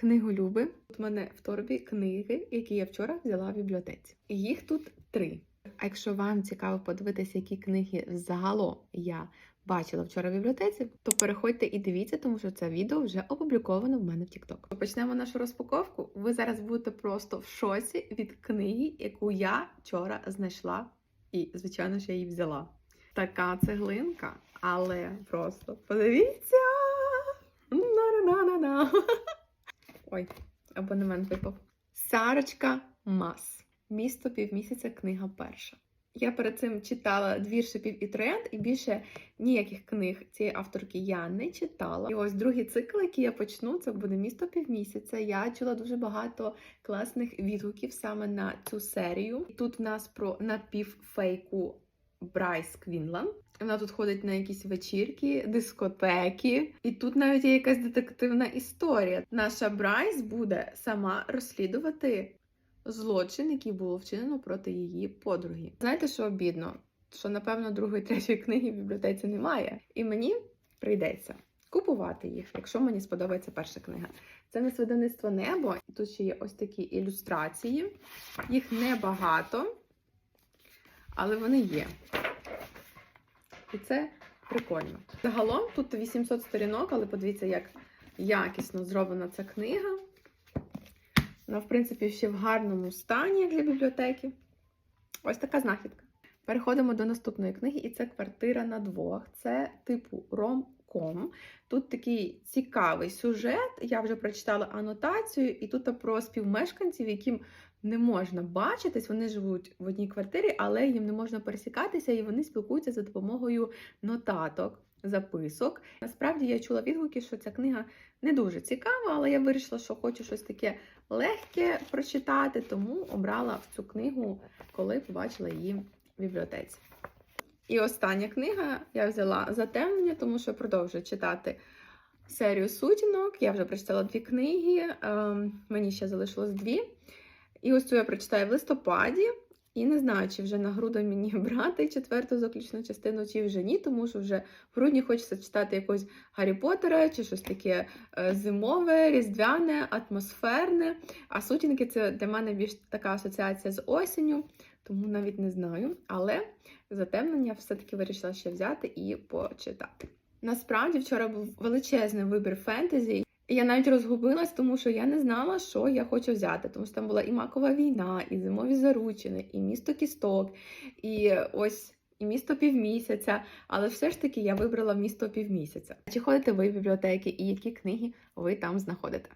Книголюби. Тут в мене в торбі книги, які я вчора взяла в бібліотеці. Їх тут три. А якщо вам цікаво подивитися, які книги загалом я бачила вчора в бібліотеці, то переходьте і дивіться, тому що це відео вже опубліковано в мене в TikTok. Почнемо нашу розпаковку. Ви зараз будете просто в шоці від книги, яку я вчора знайшла, і, звичайно ж, я її взяла. Така цеглинка, але просто подивіться! На-на-на-на-на. Ой, абонемент випав. Сарочка Мас. Місто півмісяця, книга перша. Я перед цим читала двір шипів і тренд, і більше ніяких книг цієї авторки я не читала. І ось другий цикл, який я почну, це буде місто півмісяця. Я чула дуже багато класних відгуків саме на цю серію. І Тут в нас про напівфейку Брайс Квінлан. Вона тут ходить на якісь вечірки, дискотеки, і тут навіть є якась детективна історія. Наша Брайс буде сама розслідувати злочин, який було вчинено проти її подруги. Знаєте, що обідно? Що, напевно, другої, третьої книги в бібліотеці немає, і мені прийдеться купувати їх, якщо мені сподобається перша книга. Це не видавництво небо. Тут ще є ось такі ілюстрації. Їх небагато, але вони є. І це прикольно. Загалом тут 800 сторінок, але подивіться, як якісно зроблена ця книга. Вона, в принципі, ще в гарному стані для бібліотеки. Ось така знахідка. Переходимо до наступної книги, і це квартира на двох. Це типу ромком. Тут такий цікавий сюжет. Я вже прочитала анотацію, і тут про співмешканців, яким не можна бачитись. Вони живуть в одній квартирі, але їм не можна пересікатися, і вони спілкуються за допомогою нотаток, записок. Насправді я чула відгуки, що ця книга не дуже цікава, але я вирішила, що хочу щось таке легке прочитати, тому обрала в цю книгу, коли побачила її в бібліотеці. І остання книга я взяла затемнення, тому що продовжую читати серію сутінок. Я вже прочитала дві книги, ем, мені ще залишилось дві. І ось цю я прочитаю в листопаді. І не знаю, чи вже на грудень мені брати четверту заключну частину, чи вже ні, тому що вже в грудні хочеться читати якогось Гаррі Поттера, чи щось таке е, зимове, різдвяне, атмосферне. А сутінки це для мене більш така асоціація з осінню, тому навіть не знаю. Але затемнення все-таки вирішила ще взяти і почитати. Насправді, вчора був величезний вибір фентезі. Я навіть розгубилась, тому що я не знала, що я хочу взяти. Тому що там була і макова війна, і зимові заручини, і місто кісток, і ось і місто півмісяця. Але все ж таки я вибрала місто півмісяця. Чи ходите ви в бібліотеки і які книги ви там знаходите?